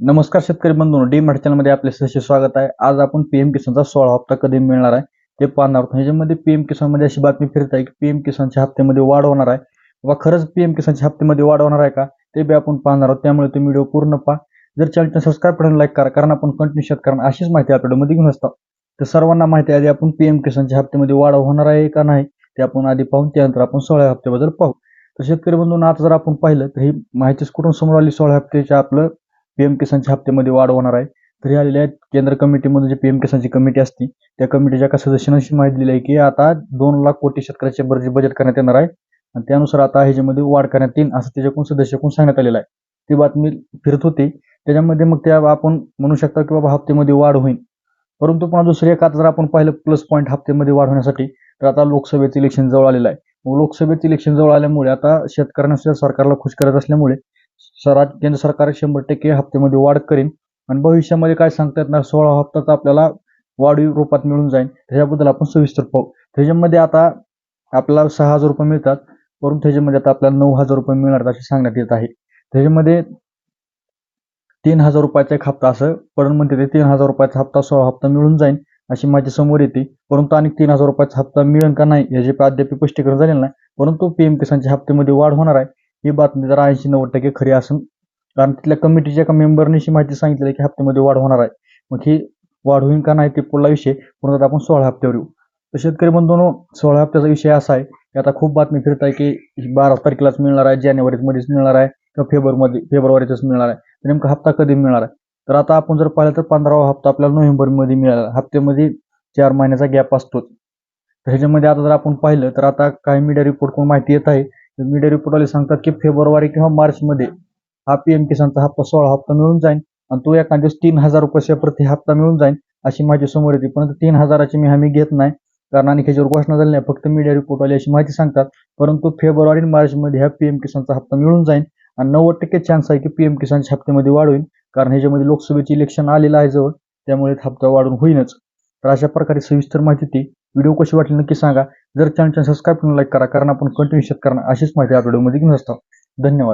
नमस्कार शेतकरी बंधू डी मध्ये आपले सहर्ष स्वागत आहे. आज आपण पीएम किसानचा सोळा हप्ता कधी मिळणार आहे? ते पाहणार आहोत. ह्याच्यामध्ये पीएम किसानमध्ये अशी बातमी फिरत आहे की पीएम किसानच्या हप्त्यामध्ये वाढ होणार आहे. व खरंच पीएम किसानच्या हप्त्यामध्ये वाढ होणार आहे का? ते बी आपण पाहणार आहोत. त्यामुळे तुम्ही व्हिडिओ पूर्ण पहा. जर चॅनलचा सबस्क्राईब करून लाईक करा कारण आपण कंटिन्यू शेतकऱ्यांना अशीच माहिती आपल्यामध्ये घेऊन असतो. तर सर्वांना माहिती आहे आधी आपण पीएम किसानच्या हप्त्यामध्ये वाढ होणार आहे का नाही ते आपण आधी पाहून त्यानंतर आपण सोळा हप्त्याबद्दल पाहू. तर शेतकरी बंधूंना आता जर आपण पाहिलं तर ही माहितीच कुठून समोर आली? सोळा हप्त्याच्या आपलं पीएम किसानच्या हप्त्यामध्ये वाढ होणार आहे. तरी आलेल्या आलेले आहेत केंद्र कमिटीमध्ये जे पीएम किसानची कमिटी असते त्या कमिटीच्या एका सदस्यानं अशी माहिती दिली आहे की आता दोन लाख कोटी शेतकऱ्याचे बर्जे बजेट करण्यात येणार आहे. आणि त्यानुसार आता ह्याच्यामध्ये वाढ करण्यात येईल असं त्याच्याकडून सदस्याकडून सांगण्यात आलेलं आहे. ती बातमी फिरत होती. त्याच्यामध्ये मग त्या आपण म्हणू शकता की बाबा हप्त्यामध्ये वाढ होईल. परंतु पुन्हा दुसरी एक आता जर आपण पाहिलं प्लस पॉईंट हप्त्यामध्ये वाढ होण्यासाठी तर आता लोकसभेचं इलेक्शन जवळ आलेलं आहे. मग लोकसभेचं इलेक्शन जवळ आल्यामुळे आता शेतकऱ्यांना सुद्धा सरकारला खुश करत असल्यामुळे राज्य केंद्र सरकार शंभर टक्के हप्त्यामध्ये वाढ करेन. आणि भविष्यामध्ये काय सांगता येत नाही सोळा हप्ताच आपल्याला वाढीव रूपात मिळून जाईल त्याच्याबद्दल आपण सविस्तर पाहू. त्याच्यामध्ये आता आपल्याला सहा हजार रुपये मिळतात. परंतु त्याच्यामध्ये आता आपल्याला नऊ हजार रुपये मिळणार असे सांगण्यात येत आहे. त्याच्यामध्ये तीन हजार रुपयाचा एक हप्ता असं पण म्हणते ते तीन हजार रुपयाचा हप्ता सोळा हप्ता मिळून जाईल अशी माझी समोर येते. परंतु आणि तीन हजार रुपयाचा हप्ता मिळेल का नाही याचे अद्याप स्पष्टीकरण झालेलं नाही. परंतु पीएम किसानच्या हप्त्यामध्ये वाढ होणार आहे. ही बातमी जरा ऐंशी नव्वद टक्के खरी असून कारण तिथल्या कमिटीच्या एका मेंबरने माहिती सांगितली की हप्त्यामध्ये वाढ होणार आहे. मग ही वाढ होईल का नाही ते पुढला विषय. पुन्हा आपण सोळा हप्त्यावर येऊ तर शेतकरी बंधूंनो सोळा हप्त्याचा विषय असा आहे की आता खूप बातमी फिरत आहे की बारा तारखेलाच मिळणार आहे जानेवारीमध्येच मिळणार आहे किंवा फेब्रुवारीमध्ये फेब्रुवारीतच मिळणार आहे. तर नेमका हप्ता कधी मिळणार आहे? तर आता आपण जर पाहिलं तर पंधरावा हप्ता आपल्याला नोव्हेंबरमध्ये मिळाला. हप्त्यामध्ये चार महिन्याचा गॅप असतोच. तर ह्याच्यामध्ये आता जर आपण पाहिलं तर आता काही मीडिया रिपोर्ट कोण माहिती येत आहे मीडिया रिपोर्टवाले सांगतात की फेब्रुवारी किंवा मार्चमध्ये हा पीएम किसानचा हप्ता सोळा हप्ता मिळून जाईल आणि तो एका दिवस तीन हजार रुपये प्रति हप्ता मिळून जाईल अशी माहिती समोर येते परंतु तीन हजाराची मी हमी घेत नाही. कारण आणि ह्याच्यावर घोषणा झाली नाही. फक्त मीडिया रिपोर्टवाले अशी माहिती सांगतात. परंतु फेब्रुवारी आणि मार्चमध्ये हा पीएम किसानचा हप्ता मिळून जाईल आणि नव्वद टक्के चान्स आहे की पीएम किसानच्या हप्त्यामध्ये वाढ होईल कारण ह्याच्यामध्ये लोकसभेचे इलेक्शन आलेलं आहे जवळ. त्यामुळे हप्ता वाढून होईनच. तर अशा प्रकारे सविस्तर माहिती ती व्हिडिओ कशी वाटली नक्की सांगा. जर चॅनल सबस्क्राईब करून लाईक करा कारण आपण कंटिन्यू शेतकऱ्यांना अशीच माहिती आपल्या व्हिडिओमध्ये घेऊन असतो. धन्यवाद.